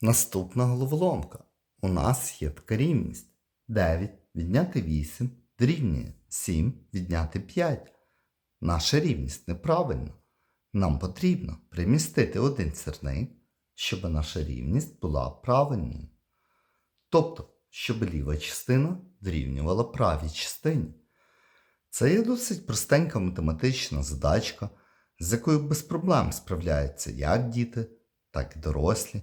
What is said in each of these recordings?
Наступна головоломка. У нас є така рівність. 9 відняти 8 дорівнює 7 відняти 5. Наша рівність неправильна. Нам потрібно примістити один сірник, щоб наша рівність була правильною. Тобто, щоб ліва частина дорівнювала правій частині. Це є досить простенька математична задачка, з якою без проблем справляються як діти, так і дорослі.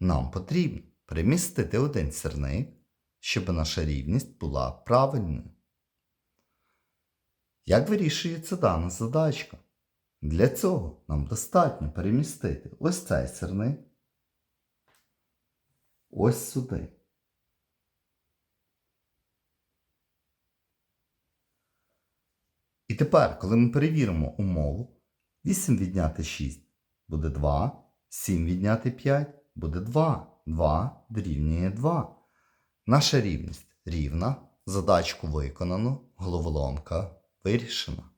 Нам потрібно перемістити один сірник, щоб наша рівність була правильною. Як вирішується дана задачка? Для цього нам достатньо перемістити ось цей сірник ось сюди. І тепер, коли ми перевіримо умову, 8 відняти 6 буде 2, 7 відняти 5 буде 2. 2 дорівнює 2. Наша рівність рівна. Задачку виконано, головоломка вирішена.